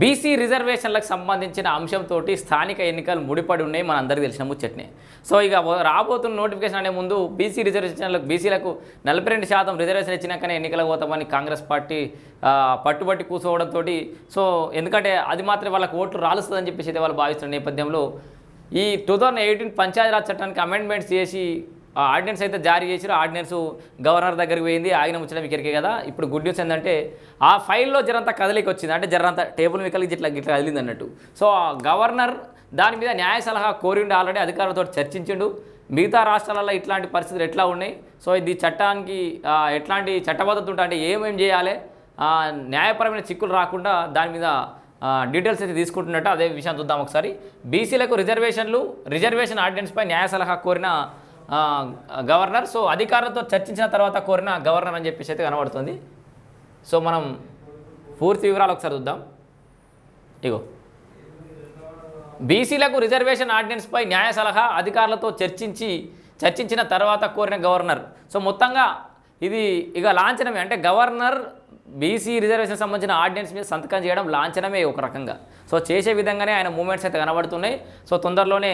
BC రిజర్వేషన్లకు సంబంధించిన అంశంతో స్థానిక ఎన్నికలు ముడిపడి ఉన్నాయి మన అందరికీ తెలిసిన ముచ్చట్నే. సో ఇక రాబోతున్న నోటిఫికేషన్ అనే ముందు బీసీ రిజర్వేషన్లకు బీసీలకు నలభై రెండు శాతం రిజర్వేషన్ ఇచ్చినాకనే ఎన్నికలకు పోతామని కాంగ్రెస్ పార్టీ పట్టుబట్టి కూర్చోవడంతో సో ఎందుకంటే అది మాత్రం వాళ్ళకి ఓట్లు రాలుస్తుందని చెప్పేసి అయితే వాళ్ళు భావిస్తున్న నేపథ్యంలో ఈ టూ థౌజండ్ ఎయిటీన్ పంచాయతీరాజ్ చట్టానికి అమెండ్మెంట్స్ చేసి ఆర్డినెన్స్ అయితే జారీ చేసిరు. ఆర్డినెన్స్ గవర్నర్ దగ్గరికి పోయింది. ఆగిన ముచ్చట ఇక్కడికే కదా. ఇప్పుడు గుడ్ న్యూస్ ఏంటంటే ఆ ఫైల్లో జరంత కదలికి వచ్చింది అంటే జరంత టేబుల్ మికలికి ఇట్లా ఇట్లా కదిలింది అన్నట్టు. సో ఆ గవర్నర్ దాని మీద న్యాయ సలహా కోరిండు ఆల్రెడీ అధికారులతో చర్చించిండు. మిగతా రాష్ట్రాలలో ఇట్లాంటి పరిస్థితులు ఎట్లా ఉన్నాయి? సో ఇది చట్టానికి ఎట్లాంటి చట్టబద్ధత ఉంటా అంటే ఏమేం చేయాలి? న్యాయపరమైన చిక్కులు రాకుండా దాని మీద డీటెయిల్స్ అయితే తీసుకుంటున్నట్టు అదే విషయం చూద్దాం ఒకసారి. బీసీలకు రిజర్వేషన్లు రిజర్వేషన్ ఆర్డినెన్స్పై న్యాయ సలహా కోరిన గవర్నర్. సో అధికారులతో చర్చించిన తర్వాత కోరిన గవర్నర్ అని చెప్పేసి అయితే కనబడుతుంది. సో మనం పూర్తి వివరాలు ఒకసారి చూద్దాం. ఇగో. బీసీలకు రిజర్వేషన్ ఆర్డినెన్స్పై న్యాయ సలహా అధికారులతో చర్చించి చర్చించిన తర్వాత కోరిన గవర్నర్. సో మొత్తంగా ఇది ఇక లాంఛనమే. అంటే గవర్నర్ బీసీ రిజర్వేషన్ సంబంధించిన ఆర్డినెన్స్ మీద సంతకం చేయడం లాంఛనమే ఒక రకంగా. సో చేసే విధంగానే ఆయన మూమెంట్స్ అయితే కనబడుతున్నాయి. సో తొందరలోనే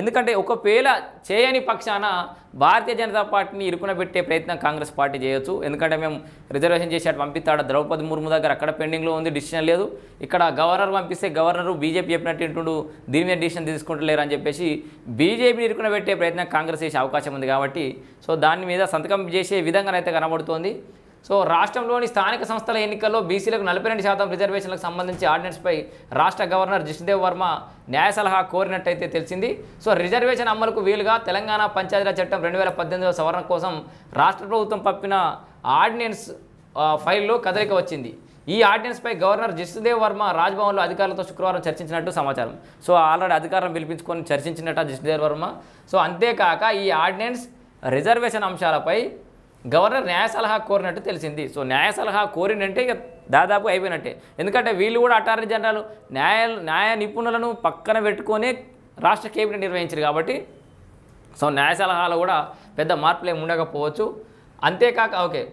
ఎందుకంటే ఎందుకంటే ఒకవేళ చేయని పక్షాన భారతీయ జనతా పార్టీని ఇరుకున పెట్టే ప్రయత్నం కాంగ్రెస్ పార్టీ చేయొచ్చు. ఎందుకంటే మేము రిజర్వేషన్ చేసి అటు పంపిస్తాడు. ద్రౌపది ముర్ము దగ్గర అక్కడ పెండింగ్లో ఉంది డిసిషన్ లేదు. ఇక్కడ గవర్నర్ పంపిస్తే గవర్నర్ బీజేపీ చెప్పినట్టు ఇంటుండు దీని మీద డిసిషన్ తీసుకుంటలేరు అని చెప్పేసి బీజేపీని ఇరుకున పెట్టే ప్రయత్నం కాంగ్రెస్ చేసే అవకాశం ఉంది కాబట్టి సో దాని మీద సంతకం చేసే విధంగానైతే కనబడుతోంది. సో రాష్ట్రంలోని స్థానిక సంస్థల ఎన్నికల్లో బీసీలకు నలభై రెండు శాతం రిజర్వేషన్లకు సంబంధించి ఆర్డినెన్స్పై రాష్ట్ర గవర్నర్ జిష్ణుదేవ్ వర్మ న్యాయ సలహా కోరినట్టయితే తెలిసింది. సో రిజర్వేషన్ అమలుకు వీలుగా తెలంగాణ పంచాయతీరాజ్ చట్టం రెండు వేల పద్దెనిమిదవ సవరణ కోసం రాష్ట్ర ప్రభుత్వం పంపిన ఆర్డినెన్స్ ఫైల్లో కదలిక వచ్చింది. ఈ ఆర్డినెన్స్పై గవర్నర్ జిష్ణుదేవ్ వర్మ రాజ్భవన్లో అధికారులతో శుక్రవారం చర్చించినట్టు సమాచారం. సో ఆల్రెడీ అధికారం పిలిపించుకొని చర్చించినట్టు జిష్ణుదేవ్ వర్మ. సో అంతేకాక ఈ ఆర్డినెన్స్ రిజర్వేషన్ అంశాలపై గవర్నర్ న్యాయ సలహా కోరినట్టు తెలిసింది. సో న్యాయ సలహా కోరినంటే ఇక దాదాపు అయిపోయినట్టే. ఎందుకంటే వీళ్ళు కూడా అటార్నీ జనరల్ న్యాయ న్యాయ నిపుణులను పక్కన పెట్టుకొని రాష్ట్ర కేబినెట్ నిర్వహించారు కాబట్టి సో న్యాయ సలహాలో కూడా పెద్ద మార్పులు ఏమి ఉండకపోవచ్చు. అంతేకాక ఓకే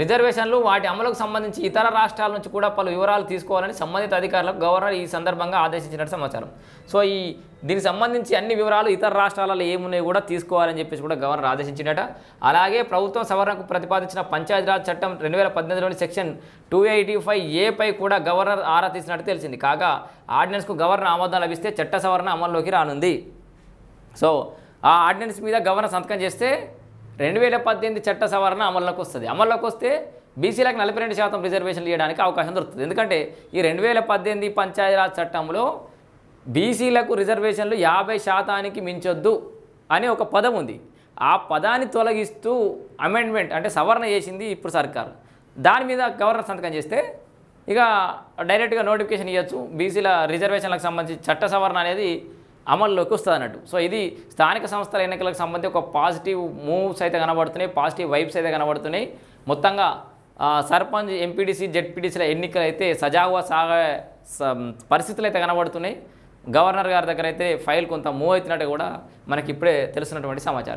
రిజర్వేషన్లు వాటి అమలుకు సంబంధించి ఇతర రాష్ట్రాల నుంచి కూడా పలు వివరాలు తీసుకోవాలని సంబంధిత అధికారులకు గవర్నర్ ఈ సందర్భంగా ఆదేశించినట్టు సమాచారం. సో ఈ దీనికి సంబంధించి అన్ని వివరాలు ఇతర రాష్ట్రాలలో ఏమున్నాయి కూడా తీసుకోవాలని చెప్పేసి కూడా గవర్నర్ ఆదేశించినట అలాగే ప్రభుత్వం సవరణకు ప్రతిపాదించిన పంచాయతీరాజ్ చట్టం రెండు వేల పద్దెనిమిదిలోని సెక్షన్ టూ ఎయిటీ ఫైవ్ ఏపై కూడా గవర్నర్ ఆరా తీసినట్టు తెలిసింది. కాగా ఆర్డినెన్స్కు గవర్నర్ ఆమోదం లభిస్తే చట్ట సవరణ అమల్లోకి రానుంది. సో ఆ ఆర్డినెన్స్ మీద గవర్నర్ సంతకం చేస్తే రెండు వేల పద్దెనిమిది చట్ట సవరణ అమల్లోకి వస్తుంది. అమల్లోకి వస్తే బీసీలకు నలభై రెండు శాతం రిజర్వేషన్లు ఇవ్వడానికి అవకాశం దొరుకుతుంది. ఎందుకంటే ఈ రెండు వేల పద్దెనిమిది పంచాయతీరాజ్ చట్టంలో బీసీలకు రిజర్వేషన్లు యాభై శాతానికి మించొద్దు అనే ఒక పదం ఉంది. ఆ పదాన్ని తొలగిస్తూ అమెండ్మెంట్ అంటే సవరణ చేసింది ఇప్పుడు సర్కార్. దాని మీద గవర్నర్ సంతకం చేస్తే ఇక డైరెక్ట్గా నోటిఫికేషన్ ఇవ్వచ్చు బీసీల రిజర్వేషన్లకు సంబంధించి చట్ట సవరణ అనేది అమల్లోకి వస్తుంది అన్నట్టు. సో ఇది స్థానిక సంస్థల ఎన్నికలకు సంబంధించి ఒక పాజిటివ్ మూవ్స్ అయితే కనబడుతున్నాయి. పాజిటివ్ వైబ్స్ అయితే కనబడుతున్నాయి. మొత్తంగా సర్పంచ్ ఎంపీడీసీ జెడ్పీటీసీల ఎన్నికలు అయితే సజావుగా సాగే స- పరిస్థితులు అయితే కనబడుతున్నాయి. గవర్నర్ గారి దగ్గర అయితే ఫైల్ కొంత మూవ్ అవుతున్నట్టు కూడా మనకి ఇప్పుడే తెలుస్తున్నటువంటి సమాచారం.